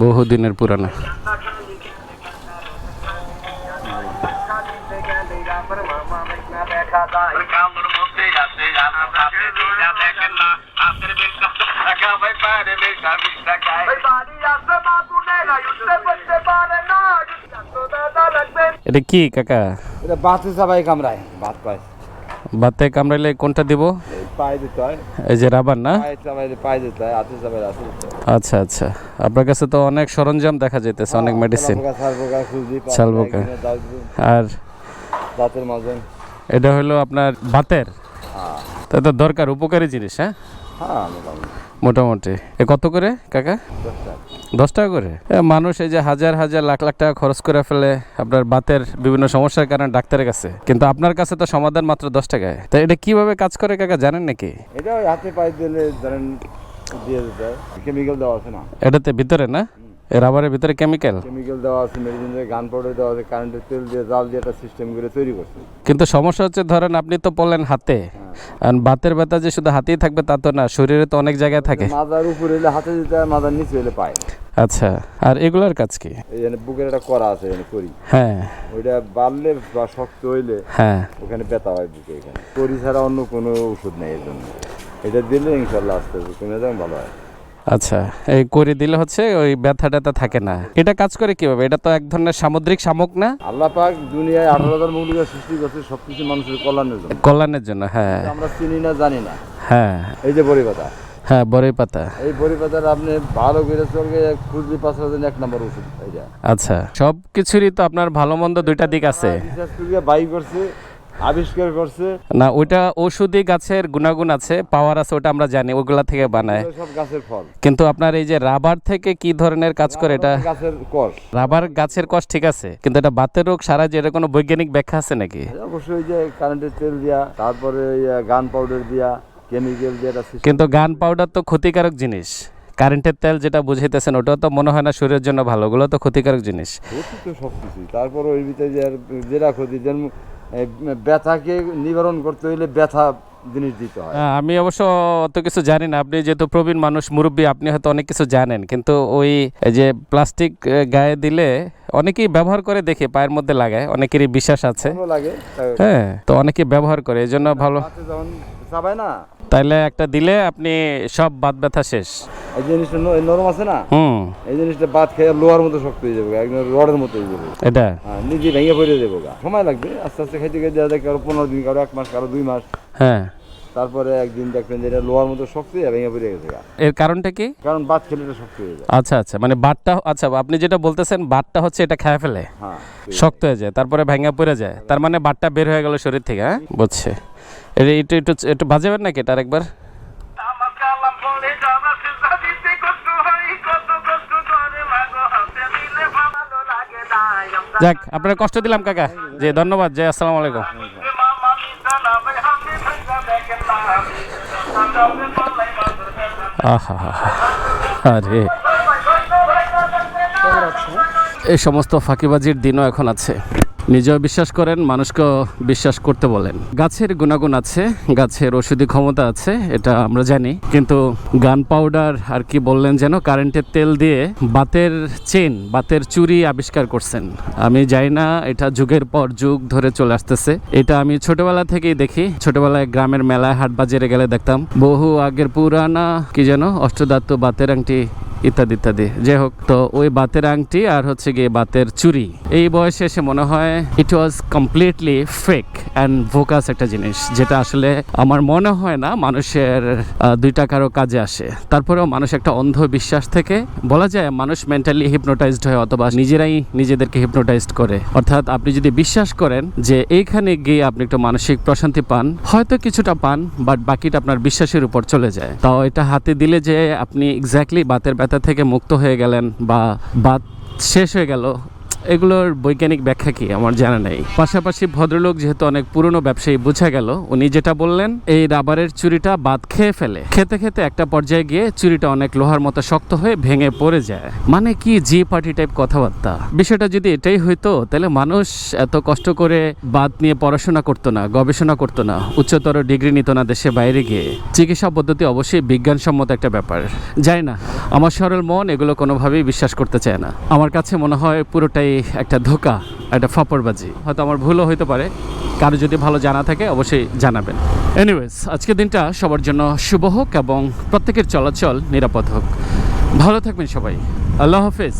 বহুদিনের পুরানা। এটা কি কাকা? এটা বাতে সবাই কামড়ায় ভাত পায়। বাতে কামড়াইলে কোনটা দিব? এই হয় যে রাবার না? হয় দিতে হয় আচ্ছা আচ্ছা আপনার কাছে তো অনেক সরঞ্জাম দেখা যাইতেছে অনেক মেডিসিন দাও দিবে, আর দাঁতের মাঝে। এটা হলো আপনার ভাতের। হ্যাঁ। তা তো দরকার উপকারী জিনিস হ্যাঁ? হ্যাঁ মোটামুটি। এ কত করে কাকা? দশ টাকা করে? মানুষ এই যে হাজার হাজার লাখ লাখ টাকা খরচ করে ফেলে আপনার বাতের বিভিন্ন সমস্যার কারণে ডাক্তারের কাছে। কিন্তু আপনার কাছে তো সমাধান মাত্র দশ টাকায়। তা এটা কীভাবে কাজ করে কাকা জানেন নাকি? এটা হাতে পায়ে দিলে ধরেন দিয়ে দিতে কেমিক্যাল দেওয়া আছে না? এটাতে ভিতরে না? রাবারের ভিতরে কেমিক্যাল কেমিক্যাল দেওয়া আছে মেডিসিন দিয়ে গান পাউডার দেওয়া আছে কারেন্টের তেল দিয়ে জাল দিয়ে একটা সিস্টেম করে তৈরি করছে। কিন্তু সমস্যা হচ্ছে ধরেন আপনি তো বললেন হাতে। আর বাতের ব্যথা যে শুধু হাতেই থাকবে তা তো না শরীরে তো অনেক জায়গায় থাকে। মাথার উপরে এলে হাতে দিতে হয় মাথার নিচে এলে পায়। আচ্ছা আর এগুলার কাজ কি? বুকের একটা করা আছে করি হ্যাঁ। ওইটা বাড়লে বা শক্ত হইলে হ্যাঁ। ওখানে ব্যথা হয় বুকে এখানে। করি ছাড়া অন্য কোনো ওষুধ নেই এর জন্য। এটা দিলে ইনশাল্লাহ আস্তে আস্তে কমে যাবে ভালো হয়। আচ্ছা এই করে দিলে হচ্ছে ওই ব্যথা ট্যাথা থাকে না। এটা কাজ করে কীভাবে? এটা তো এক ধরনের সামুদ্রিক শামুক না? আল্লাহ পাক দুনিয়ায় আঠারো হাজার মৌলিকা সৃষ্টি করছে সব কিছু মানুষের কল্যাণের জন্য। কল্যাণের জন্য হ্যাঁ। আমরা চিনি না জানি না। হ্যাঁ। এই যে বড়ি পাতা। হ্যাঁ বড়ই পাতা। এই বড়ি পাতার আপনি ভালো করে চলবে খুঁজলি পাঁচ হাজার এক নম্বর ওষুধ আচ্ছা সব কিছুরই তো আপনার ভালো মন্দ দুইটা দিক আছে। বাই করছে আবিষ্কার করছে। না ওইটা ঔষধি গাছের গুণাগুণ আছে পাওয়ার আছে ওটা আমরা জানি ওগুলা থেকে বানায়। সব গাছের ফল। কিন্তু আপনার এই যে রাবার থেকে কি ধরনের কাজ করে এটা? গাছের কষ। রাবার গাছের কষ ঠিক আছে কিন্তু এটা বাতের রোগ সারা যে এটা কোনো বৈজ্ঞানিক ব্যাখ্যা আছে নাকি? অবশ্যই ওই যে কারেন্টের তেল দিয়া তারপরে গান পাউডার দিয়া কেমিক্যাল দিয়ে কিন্তু গান পাউডার তো ক্ষতিকারক জিনিস। কারেন্টের তেল যেটা বুঝাইতেছেন ওটা তো মনে হয় না শরীরের জন্য ভালো ওগুলো তো ক্ষতিকারক জিনিস। তারপর ওই ভিতরে যে যেটা ক্ষতি ব্যথাকে নিবারণ করতে হইলে ব্যথা জিনিস দিতে হয়। হ্যাঁ, আমি অবশ্য অত কিছু জানি না। আপনি যেহেতু প্রবীণ মানুষ মুরব্বী আপনি হয়তো অনেক কিছু জানেন। কিন্তু ওই যে প্লাস্টিক গায়ে দিলে অনেকেই ব্যবহার করে দেখে পায়ের মধ্যে লাগায়। অনেকেরই বিশ্বাস আছে। লাগে হ্যাঁ তো অনেকে ব্যবহার করে এই জন্য ভালো চাবায় না। তাইলে একটা দিলে আপনি সব বাত ব্যথা শেষ। এই জিনিসটা নরম আছে না? হুম। এই জিনিসটা বাদ খেয়ে লোহার মতো শক্ত হয়ে যাবে একদম রডের মতো হয়ে যাবে। এটা? হ্যাঁ নিজে ভেঙে পড়ে যাব সময় লাগবে আস্তে আস্তে খাইতে খাইতে দেখা যায় কারও পনেরো দিন কারও এক মাস কারও দুই মাস। হ্যাঁ। তারপরে একদিন দেখবেন যে এটা লোহার মতো শক্ত হয়ে ভেঙে পড়ে গেছে এর কারণটা কি? কারণ বাদ খেলে এটা শক্ত হয়ে যায়। আচ্ছা আচ্ছা মানে বাতটা আচ্ছা আপনি যেটা বলতেছেন বাতটা হচ্ছে এটা খেয়ে ফেলে। হ্যাঁ শক্ত হয়ে যায় তারপরে ভেঙে পড়ে যায়। তার মানে বাতটা বের হয়ে গেল শরীর থেকে হ্যাঁ? বুঝছে। একটু একটু নাকি এটা আরেকবার? লাগে না। যাক আপনার কষ্ট দিলাম কাকা। জি ধন্যবাদ জি আসসালামু আলাইকুম। আরে। এই সমস্ত ফাঁকিবাজির দিনও এখন আছে। নিজেও বিশ্বাস করেন, মানুষকেও বিশ্বাস করতে বলেন। গাছের গুণাগুণ আছে, গাছের ওষুধি ক্ষমতা আছে, এটা আমরা জানি। কিন্তু গান পাউডার আর কি বললেন যেন, কারেন্টের তেল দিয়ে বাতের চেন বাতের চুরি আবিষ্কার করছেন। আমি জানি না, এটা যুগের পর যুগ ধরে চলে আসতেছে। এটা আমি ছোটবেলা থেকেই দেখি। ছোটবেলায় গ্রামের মেলায় হাট বাজারে গেলে দেখতাম, বহু আগের পুরানা, কি যেন অষ্টদাত্ত বাতের আংটি ইত্যাদি ইত্যাদি। যাই হোক, তো ওই বাতের আংটি আর হচ্ছে গিয়ে বাতের চুরি এই বয়সে এসে মনে হয় it was completely fake and bogus একটা জিনিস, যেটা আসলে আমার মনে হয় না মানুষের দুই টাকারও কাজে আসে। তারপরেও মানুষ একটা অন্ধ বিশ্বাস থেকে, বলা যায় মানুষ মেন্টালি হিপনোটাইজড হয় অথবা নিজেরাই নিজেদেরকে হিপনোটাইজড করে। অর্থাৎ আপনি যদি বিশ্বাস করেন যে এইখানে গিয়ে আপনি একটু মানসিক প্রশান্তি পান, হয়তো কিছুটা পান বাট বাকিটা আপনার বিশ্বাসের উপর চলে যায়। তাও এটা হাতে দিলে যে আপনি এক্স্যাক্টলি বাতের ব্যথা থেকে মুক্ত হয়ে গেলেন বা বাদ শেষ হয়ে গেল। এগুলোর বৈজ্ঞানিক ব্যাখ্যা কি? আমার জানা নেই। পাশাপাশি ভদ্রলোক যেহেতু অনেক পুরনো ব্যবসায়ী, বোঝা গেল উনি যেটা বললেন, এই রাবারের চুরিটা বাদ খেয়ে ফেলে। খেতে খেতে একটা পর্যায়ে গিয়ে চুরিটা অনেক লোহার মতো শক্ত হয়ে ভেঙে পড়ে যায়। মানে কি জি পার্টি টাইপ কথাবার্তা? বিষয়টা যদি এটাই হইতো, তাহলে মানুষ এত কষ্ট করে বাদ নিয়ে পড়াশোনা করতো না, গবেষণা করতো না, উচ্চতর ডিগ্রি নিত না দেশে বাইরে গিয়ে। চিকিৎসা পদ্ধতি অবশ্যই বিজ্ঞানসম্মত একটা ব্যাপার। যায় না, আমার সরল মন এগুলো কোনোভাবেই বিশ্বাস করতে চায় না। আমার কাছে মনে হয় পুরোটাই একটা ধোকা, একটা ফপরবাজি হয়তো আমার ভুলও হইতে পারে। কারও যদি ভালো জানা থাকে, অবশ্যই জানাবেন। এনিওয়েজ আজকের দিনটা সবার জন্য শুভ হোক এবং প্রত্যেকের চলাচল নিরাপদ হোক। ভালো থাকবেন সবাই। আল্লাহ হাফেজ।